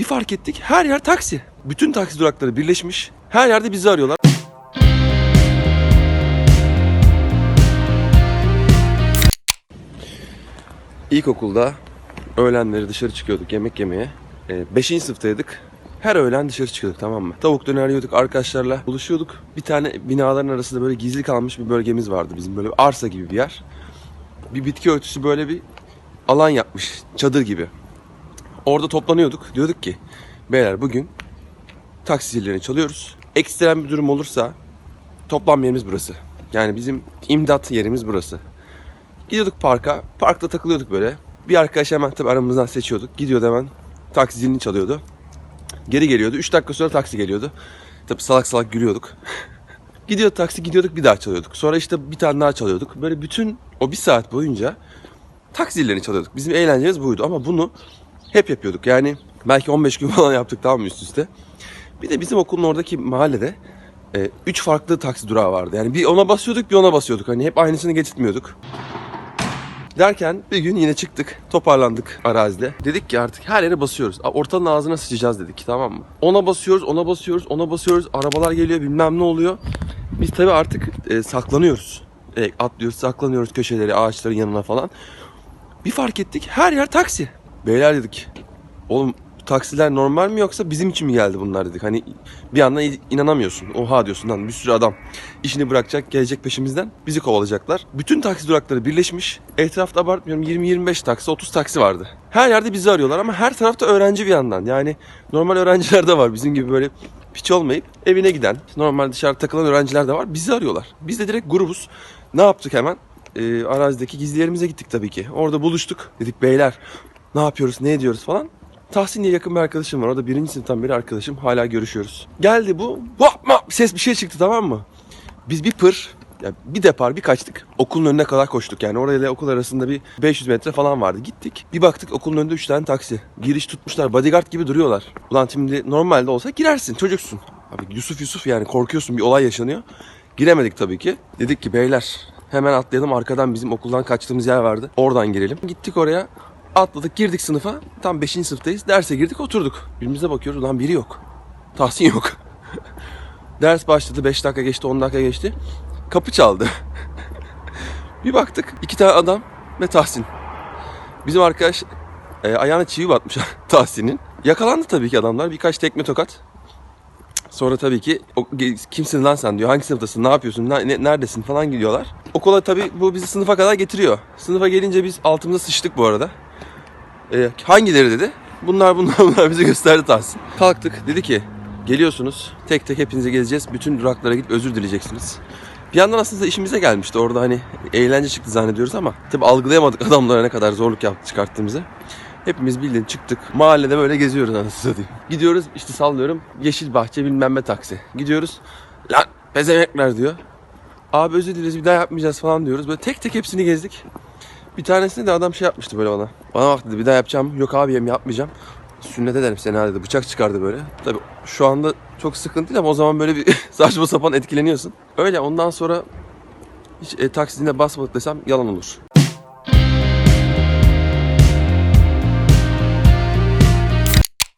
Bir fark ettik her yer taksi. Bütün taksi durakları birleşmiş. Her yerde bizi arıyorlar. İlkokulda öğlenleri dışarı çıkıyorduk yemek yemeye. 5. sınıftaydık. Her öğlen dışarı çıkıyorduk tamam mı? Tavuk döner yiyorduk arkadaşlarla buluşuyorduk. Bir tane binaların arasında böyle gizli kalmış bir bölgemiz vardı bizim böyle arsa gibi bir yer. Bir bitki örtüsü böyle bir alan yapmış çadır gibi. Orada toplanıyorduk. Diyorduk ki beyler bugün taksi zillerini çalıyoruz. Ekstrem bir durum olursa toplam yerimiz burası. Yani bizim imdat yerimiz burası. Gidiyorduk parka. Parkta takılıyorduk böyle. Bir arkadaş hemen tabii aramızdan seçiyorduk. Gidiyordu hemen taksi zilini çalıyordu. Geri geliyordu. 3 dakika sonra taksi geliyordu. Tabii salak salak gülüyorduk. Gidiyor taksi gidiyorduk bir daha çalıyorduk. Sonra işte bir tane daha çalıyorduk. Böyle bütün o bir saat boyunca taksi zillerini çalıyorduk. Bizim eğlencemiz buydu ama bunu hep yapıyorduk. Yani belki 15 gün falan yaptık tamam mı üst üste. Bir de bizim okulun oradaki mahallede 3 farklı taksi durağı vardı. Yani bir ona basıyorduk bir ona basıyorduk. Hani hep aynısını getirtmiyorduk. Derken bir gün yine çıktık. Toparlandık arazide. Dedik ki artık her yere basıyoruz. Ortanın ağzına sıçacağız dedik tamam mı? Ona basıyoruz, ona basıyoruz, ona basıyoruz. Arabalar geliyor bilmem ne oluyor. Biz tabii artık e, saklanıyoruz. E, atlıyoruz, saklanıyoruz köşeleri, ağaçların yanına falan. Bir fark ettik her yer taksi. Beyler dedik. Oğlum taksiler normal mi yoksa bizim için mi geldi bunlar dedik. Hani bir anda inanamıyorsun. Oha diyorsun lan bir sürü adam işini bırakacak gelecek peşimizden bizi kovalayacaklar. Bütün taksi durakları birleşmiş. Etrafta abartmıyorum 20-25 taksi 30 taksi vardı. Her yerde bizi arıyorlar ama her tarafta öğrenci bir yandan. Yani normal öğrenciler de var bizim gibi böyle piç olmayıp evine giden normal dışarı takılan öğrenciler de var. Bizi arıyorlar. Biz de direkt grubuz. Ne yaptık hemen? Ee, arazideki gizli yerimize gittik tabii ki. Orada buluştuk. Dedik beyler ne yapıyoruz ne ediyoruz falan. Tahsin diye yakın bir arkadaşım var. O da birinci sınıftan beri arkadaşım. Hala görüşüyoruz. Geldi bu. Vah, vah, ses bir şey çıktı tamam mı? Biz bir pır, ya bir depar bir kaçtık. Okulun önüne kadar koştuk yani. Orayla okul arasında bir 500 metre falan vardı. Gittik. Bir baktık okulun önünde 3 tane taksi. Giriş tutmuşlar. Bodyguard gibi duruyorlar. Ulan şimdi normalde olsa girersin. Çocuksun. Abi Yusuf Yusuf yani korkuyorsun bir olay yaşanıyor. Giremedik tabii ki. Dedik ki beyler hemen atlayalım. Arkadan bizim okuldan kaçtığımız yer vardı. Oradan girelim. Gittik oraya. Atladık girdik sınıfa. Tam 5. sınıftayız. Derse girdik oturduk. Birbirimize bakıyoruz. Ulan biri yok. Tahsin yok. Ders başladı. 5 dakika geçti. 10 dakika geçti. Kapı çaldı. bir baktık. iki tane adam ve Tahsin. Bizim arkadaş e, ayağına çivi batmış Tahsin'in. Yakalandı tabii ki adamlar. Birkaç tekme tokat. Sonra tabii ki o, kimsin lan sen diyor. Hangi sınıftasın? Ne yapıyorsun? Ne, ne- neredesin falan gidiyorlar. Okula tabii bu bizi sınıfa kadar getiriyor. Sınıfa gelince biz altımıza sıçtık bu arada. E, hangileri dedi? Bunlar bunlar bunlar bize gösterdi Tahsin. Kalktık dedi ki geliyorsunuz tek tek hepinize gezeceğiz. Bütün duraklara gidip özür dileyeceksiniz. Bir yandan aslında işimize gelmişti. Orada hani eğlence çıktı zannediyoruz ama tabii algılayamadık adamlara ne kadar zorluk yaptı çıkarttığımızı. Hepimiz bildiğin çıktık. Mahallede böyle geziyoruz anasını satayım. Gidiyoruz işte sallıyorum. Yeşil bahçe bilmem ne taksi. Gidiyoruz. Lan pezemekler diyor. Abi özür dileriz bir daha yapmayacağız falan diyoruz. Böyle tek tek hepsini gezdik. Bir tanesini de adam şey yapmıştı böyle bana. Bana bak dedi bir daha yapacağım. Yok abi yem yapmayacağım. Sünnet ederim seni ha dedi. Bıçak çıkardı böyle. Tabii şu anda çok sıkıntı ama o zaman böyle bir saçma sapan etkileniyorsun. Öyle ondan sonra hiç e, taksine basmadık desem yalan olur.